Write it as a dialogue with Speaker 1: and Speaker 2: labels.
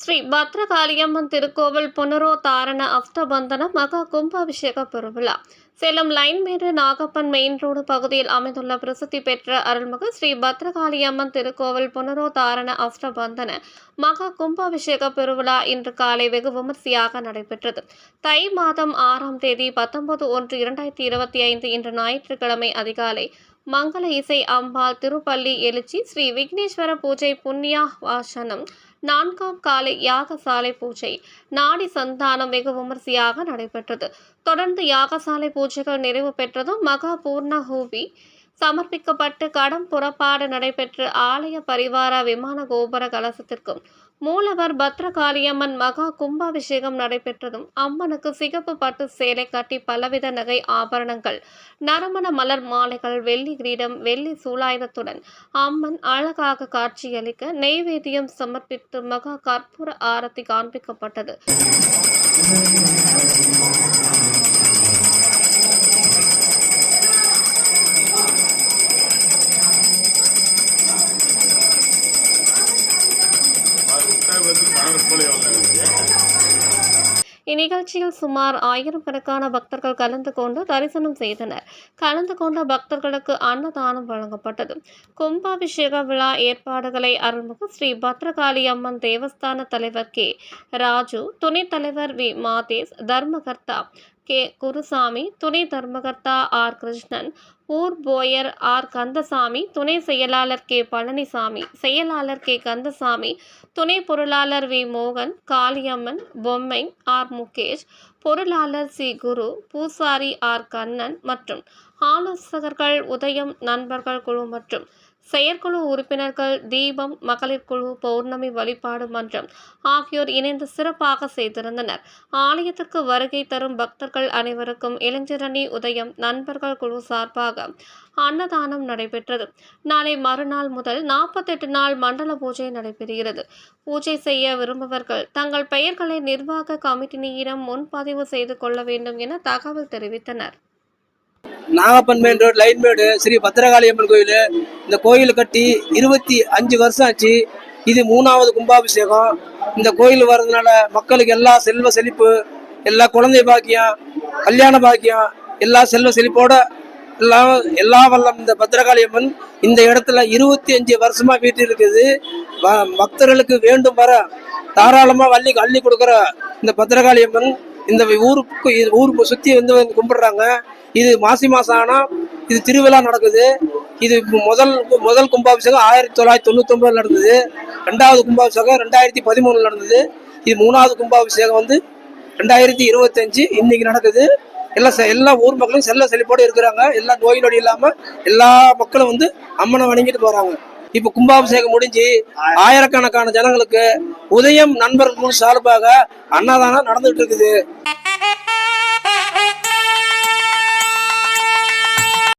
Speaker 1: ஸ்ரீ பத்ரகாளியம்மன் திருக்கோவில் புனரோத்தாரண அஷ்டபந்தன மகா கும்பாபிஷேக பெருவிழா. சேலம் லைன்மேடு நாகப்பன் மெயின் ரோடு பகுதியில் அமைந்துள்ள பிரசித்தி பெற்ற அருள்மிகு ஸ்ரீ பத்ரகாளியம்மன் திருக்கோவில் புனரோத்தாரண அஷ்டபந்தன மகா கும்பாபிஷேக பெருவிழா இன்று காலை வெகு விமர்சையாக நடைபெற்றது. தை மாதம் ஆறாம் தேதி பத்தொன்பது ஒன்று இரண்டாயிரத்தி இருபத்தி ஐந்து இன்று ஞாயிற்றுக்கிழமை அதிகாலை மங்கள இசை அம்பாள் திருப்பள்ளி எழுச்சி ஸ்ரீ விக்னேஸ்வர பூஜை புண்ணியா வாசனம். நான்காம் காலை யாகசாலை பூஜை. நாடி சந்தானம் வெகு விமர்சையாக நடைபெற்றது. தொடர்ந்து யாகசாலை பூஜைகள் நிறைவு பெற்றதும் மகா பூர்ணஹூபி சமர்ப்பிக்கப்பட்டு கடம் புறப்பாடு நடைபெற்று ஆலய பரிவார விமான கோபுர கலசத்திற்கும் மூலவர் பத்ரகாளியம்மன் மகா கும்பாபிஷேகம் நடைபெற்றதும் அம்மனுக்கு சிகப்பு பட்டு சேலை கட்டி பலவித நகை ஆபரணங்கள் நறுமண மலர் மாலைகள் வெள்ளி கிரீடம் வெள்ளி சூலாயுதத்துடன் அம்மன் அழகாக காட்சியளிக்க நெய்வேத்தியம் சமர்ப்பித்து மகா கற்பூர ஆரத்தி காண்பிக்கப்பட்டது. இந்நிகழ்ச்சியில் சுமார் ஆயிரக்கணக்கான பக்தர்கள் கலந்து கொண்டு தரிசனம் செய்தனர். கலந்து கொண்ட பக்தர்களுக்கு அன்னதானம் வழங்கப்பட்டது. கும்பாபிஷேக விழா ஏற்பாடுகளை அருள்மிகு ஸ்ரீ பத்ரகாளி அம்மன் தேவஸ்தான தலைவர் கே. ராஜு துணைத் தலைவர் வி. மாதேஷ் தர்மகர்த்தா கே. குருசாமி துணை தர்மகர்த்தா ஆர். கிருஷ்ணன் ஊர் போயர் ஆர். கந்தசாமி துணை செயலாளர் கே. பழனிசாமி செயலாளர் கே. கந்தசாமி துணை பொருளாளர் வி. மோகன் காளியம்மன் பொம்மை ஆர். முகேஷ் பொருளாளர் சி. குரு பூசாரி ஆர். கண்ணன் மற்றும் ஆலோசகர்கள் உதயம் நண்பர்கள் குழு மற்றும் செயற்குழு உறுப்பினர்கள் தீபம் மகளிர் குழு பௌர்ணமி வழிபாடு மன்றம் ஆகியோர் இணைந்து சிறப்பாக செய்திருந்தனர். ஆலயத்திற்கு வருகை தரும் பக்தர்கள் அனைவருக்கும் இளைஞரணி உதயம் நண்பர்கள் குழு சார்பாக அன்னதானம் நடைபெற்றது. நாளை மறுநாள் முதல் நாற்பத்தெட்டு நாள் மண்டல பூஜை நடைபெறுகிறது. பூஜை செய்ய விரும்புவர்கள் தங்கள் பெயர்களை நிர்வாக கமிட்டியிடம் முன்பதிவு செய்து கொள்ள வேண்டும் என தகவல் தெரிவித்தனர்.
Speaker 2: நாகப்பன் மெயின் ரோடு லைன்மேடு ஸ்ரீ பத்திரகாளி அம்மன் கோயில். இந்த கோயில் கட்டி இருபத்தி அஞ்சு வருஷம் ஆச்சு. இது மூணாவது கும்பாபிஷேகம். இந்த கோயில் வர்றதுனால மக்களுக்கு எல்லா செல்வ செழிப்பு எல்லா குழந்தை பாக்கியம் கல்யாண பாக்கியம் எல்லா செல்வ செழிப்போட எல்லாம் எல்லா வல்லம் இந்த பத்திரகாளி அம்மன் இந்த இடத்துல இருபத்தி அஞ்சு வருஷமா வீட்டு இருக்குது. பக்தர்களுக்கு வேண்டும் வர தாராளமாக வள்ளி அள்ளி கொடுக்குற இந்த பத்திரகாளி அம்மன் இந்த ஊருக்கு இது ஊருக்கு சுற்றி வந்து கும்பிடுறாங்க. இது மாசி மாதம் ஆனால் இது திருவிழா நடக்குது. இது முதல் முதல் கும்பாபிஷேகம் ஆயிரத்தி தொள்ளாயிரத்தி தொண்ணூத்தி நடந்தது. ரெண்டாவது கும்பாபிஷேகம் ரெண்டாயிரத்தி பதிமூணில் நடந்தது. இது மூணாவது கும்பாபிஷேகம் வந்து ரெண்டாயிரத்தி இருபத்தஞ்சு இன்னைக்கு நடக்குது. எல்லா செ- எல்லா ஊர் மக்களும் செல்ல செழிப்போடு இருக்கிறாங்க. எல்லா நோய் நொடி இல்லாமல் எல்லா மக்களும் வந்து அம்மனை வணங்கிட்டு போகிறாங்க இப்ப கும்பாபிஷேகம் முடிஞ்சு ஆயிரக்கணக்கான ஜனங்களுக்கு உதயம் நண்பர்கள் சார்பாக அன்னதானம் நடந்துட்டு இருக்குது.